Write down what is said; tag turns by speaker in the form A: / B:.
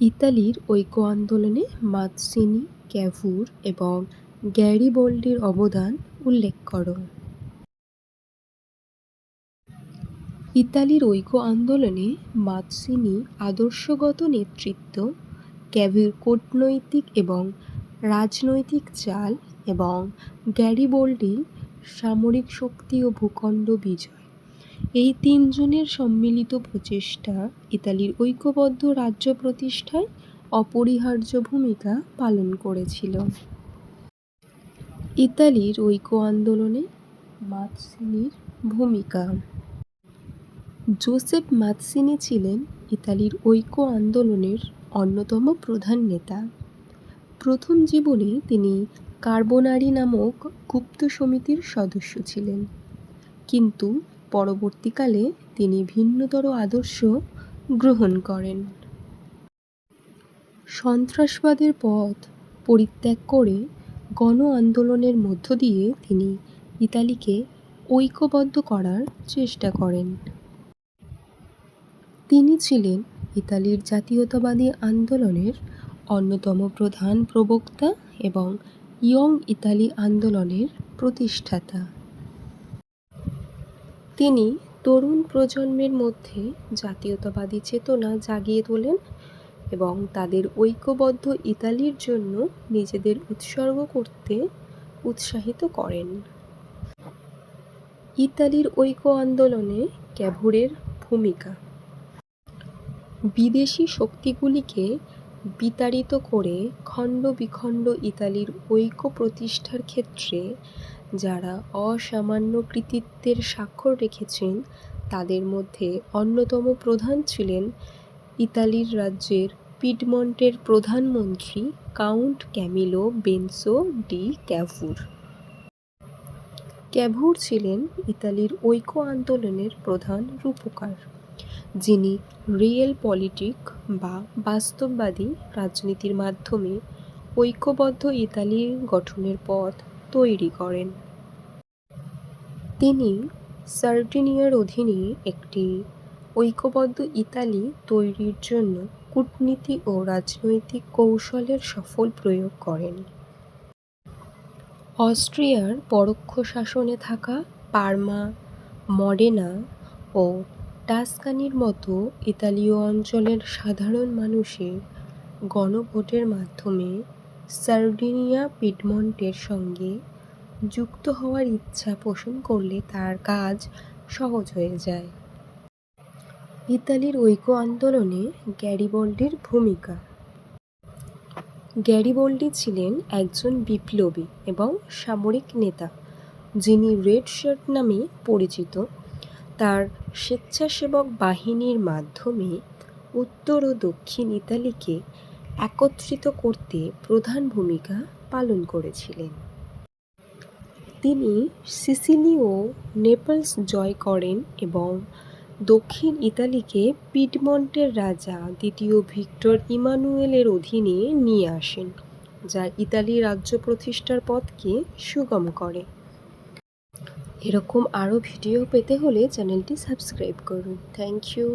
A: ইতালির ঐক্য আন্দোলনে মাৎসিনি, ক্যাভুর এবং গ্যারিবল্ডির অবদান উল্লেখ করো। ইতালির ঐক্য আন্দোলনে মাৎসিনি আদর্শগত নেতৃত্ব, ক্যাভুর কূটনৈতিক এবং রাজনৈতিক চাল এবং গ্যারিবল্ডির সামরিক শক্তি ও ভূখণ্ড বিজয় এই তিনজনের সম্মিলিত প্রচেষ্টা ইতালির ঐক্যবদ্ধ রাজ্য প্রতিষ্ঠায় অপরিহার্য ভূমিকা পালন করেছিল। ইতালির ঐক্য আন্দোলনে মাৎসিনির ভূমিকা জোসেফ মাৎসিনি ছিলেন ইতালির ঐক্য আন্দোলনের অন্যতম প্রধান নেতা। প্রথম জীবনে তিনি কার্বোনারি নামক গুপ্ত সমিতির সদস্য ছিলেন, কিন্তু পরবর্তীকালে তিনি ভিন্নতর আদর্শ গ্রহণ করেন। সন্ত্রাসবাদের পথ পরিত্যাগ করে গণ আন্দোলনের মধ্য দিয়ে তিনি ইতালিকে ঐক্যবদ্ধ করার চেষ্টা করেন। তিনি ছিলেন ইতালির জাতীয়তাবাদী আন্দোলনের অন্যতম প্রধান প্রবক্তা এবং ইয়ং ইতালি আন্দোলনের প্রতিষ্ঠাতা। তিনি তরুণ প্রজন্মের মধ্যে জাতীয়তাবাদী চেতনা জাগিয়ে তোলেন এবং তাদের ঐক্যবদ্ধ ইতালির জন্য নিজেদের উৎসর্গ করতে উৎসাহিত করেন। ইতালির ঐক্য আন্দোলনে ক্যাভুরের ভূমিকা বিদেশি শক্তিগুলিকে বিতাড়িত করে খণ্ড-বিখণ্ড ইতালির ঐক্য প্রতিষ্ঠার ক্ষেত্রে যারা অসামান্য কৃতিত্বের স্বাক্ষর রেখেছেন তাদের মধ্যে অন্যতম প্রধান ছিলেন ইতালির রাজ্যের পিডমন্টের প্রধানমন্ত্রী count Camillo Benso di Cavour. Cavour ছিলেন ইতালির ঐক্য আন্দোলনের প্রধান রূপকার, যিনি রিয়েল পলিটিক বা বাস্তববাদী রাজনীতির মাধ্যমে ঐক্যবদ্ধ ইতালি গঠনের পথ তৈরি করেন। তিনি সার্ডিনিয়ার অধীনে একটি ঐক্যবদ্ধ ইতালি তৈরির জন্য কূটনীতি ও রাজনৈতিক কৌশলের সফল প্রয়োগ করেন। অস্ট্রিয়ার পরোক্ষ শাসনে থাকা পারমা, মডেনা ও টাস্কানির মতো ইতালীয় অঞ্চলের সাধারণ মানুষের গণভোটের মাধ্যমে সার্ডিনিয়া পিডমন্টের সঙ্গে যুক্ত হওয়ার ইচ্ছা পোষণ করলে তার কাজ সহজ হয়ে যায়। ইতালির ঐক্য আন্দোলনে গ্যারিবল্ডির ভূমিকা গ্যারিবল্ডি ছিলেন একজন বিপ্লবী এবং সামরিক নেতা, যিনি রেড শার্ট নামে পরিচিত। তার স্বেচ্ছাসেবক বাহিনীর মাধ্যমে উত্তর ও দক্ষিণ ইতালিকে একত্রিত করতে প্রধান ভূমিকা পালন করেছিলেন। তিনি সিসিলি ও নেপলস জয় করেন এবং দক্ষিণ ইতালিকে পিডমন্টের রাজা দ্বিতীয় ভিক্টর ইমানুয়েলের অধীনে নিয়ে আসেন, যা ইতালি রাজ্য প্রতিষ্ঠার পথকে সুগম করে। এরকম আরও ভিডিও পেতে হলে চ্যানেলটি সাবস্ক্রাইব করুন। Thank you